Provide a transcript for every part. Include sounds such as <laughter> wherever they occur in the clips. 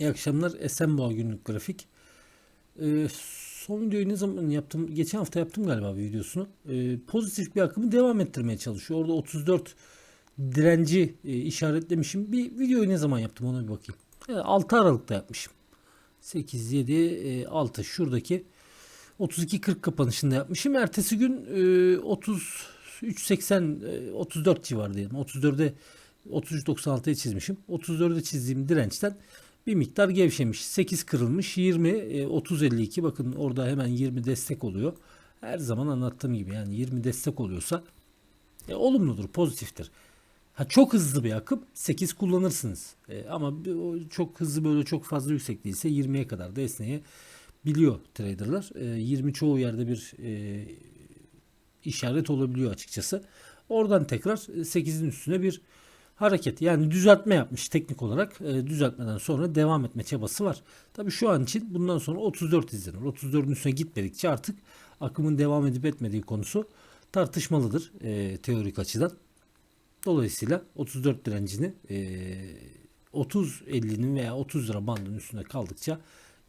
İyi akşamlar. Esenboğa günlük grafik. Ee, son videoyu ne zaman yaptım? Geçen hafta yaptım galiba bir videosunu. Ee, pozitif bir akımı devam ettirmeye çalışıyor. Orada 34 direnci e, işaretlemişim. Bir videoyu ne zaman yaptım ona bir bakayım. Evet, 6 Aralık'ta yapmışım. 8, 7, e, 6 şuradaki 32-40 kapanışında yapmışım. Ertesi gün e, 33-80 e, 34 civarı diyelim. 34'e 33.96'ya çizmişim. 34'e çizdiğim dirençten bir miktar gevşemiş. 8 kırılmış. 20 e, 30 52 bakın orada hemen 20 destek oluyor. Her zaman anlattığım gibi yani 20 destek oluyorsa e, olumludur, pozitiftir. Ha çok hızlı bir akım 8 kullanırsınız. E, ama çok hızlı böyle çok fazla yüksek değilse 20'ye kadar da esneyebiliyor traderlar. E, 20 çoğu yerde bir e, işaret olabiliyor açıkçası. Oradan tekrar 8'in üstüne bir hareket yani düzeltme yapmış teknik olarak E, düzeltmeden sonra devam etme çabası var. Tabii şu an için bundan sonra 34 izlenir. 34'ün üstüne gitmedikçe artık akımın devam edip etmediği konusu tartışmalıdır e, teorik açıdan. Dolayısıyla 34 direncini e, 30-50'nin veya 30 lira bandının üstünde kaldıkça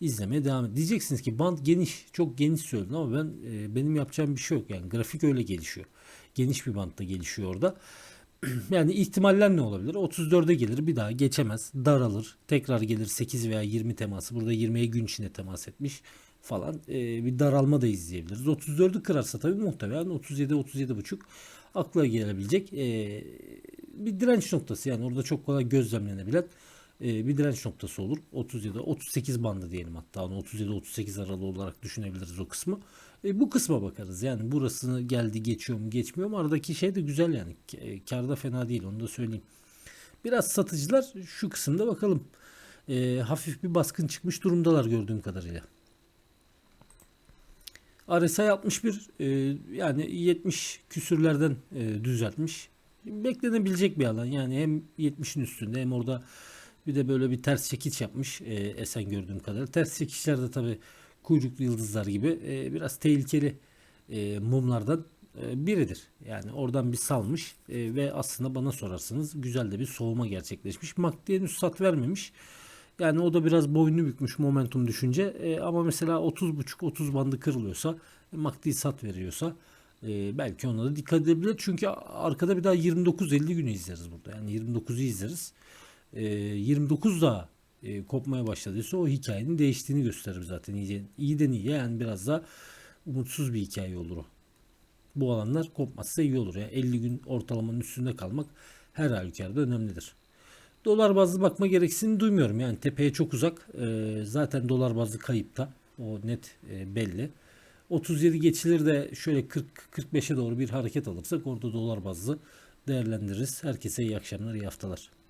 izlemeye devam et. Diyeceksiniz ki band geniş, çok geniş söyledin ama ben e, benim yapacağım bir şey yok. Yani grafik öyle gelişiyor. Geniş bir bantta gelişiyor orada. <clears throat> yani ihtimaller ne olabilir? 34'e gelir bir daha geçemez. Daralır. Tekrar gelir 8 veya 20 teması. Burada 20'ye gün içinde temas etmiş falan. E, bir daralma da izleyebiliriz. 34'ü kırarsa tabii muhtemelen 37 37 buçuk akla gelebilecek e, bir direnç noktası. Yani orada çok kolay gözlemlenebilen e, bir direnç noktası olur. 37 38 bandı diyelim hatta. Onu 37 38 aralığı olarak düşünebiliriz o kısmı. E, bu kısma bakarız. Yani burasını geldi geçiyor mu geçmiyor mu? Aradaki şey de güzel yani. K- e, Karda fena değil onu da söyleyeyim. Biraz satıcılar şu kısımda bakalım. E, hafif bir baskın çıkmış durumdalar gördüğüm kadarıyla. RSI 61 e, yani 70 küsürlerden e, düzeltmiş. Beklenebilecek bir alan. Yani hem 70'in üstünde hem orada bir de böyle bir ters çekiç yapmış e, Esen gördüğüm kadarıyla. Ters çekişler de tabi kuyruklu yıldızlar gibi e, biraz tehlikeli e, mumlardan e, biridir. Yani oradan bir salmış e, ve aslında bana sorarsanız güzel de bir soğuma gerçekleşmiş. MACD henüz sat vermemiş. Yani o da biraz boynu bükmüş momentum düşünce. E, ama mesela 30.5 30 bandı kırılıyorsa MACD sat veriyorsa e, belki ona da dikkat edebilir. Çünkü arkada bir daha 29-50 günü izleriz burada. Yani 29'u izleriz. E, 29 daha e, kopmaya başladıysa o hikayenin değiştiğini gösterir zaten. İyice, iyiden iyiye yani biraz da umutsuz bir hikaye olur o. Bu alanlar kopmazsa iyi olur. Yani 50 gün ortalamanın üstünde kalmak her halükarda önemlidir. Dolar bazlı bakma gereksinimi duymuyorum. Yani tepeye çok uzak. Ee, zaten dolar bazlı kayıpta. O net e, belli. 37 geçilir de şöyle 40-45'e doğru bir hareket alırsak orada dolar bazlı değerlendiririz. Herkese iyi akşamlar, iyi haftalar.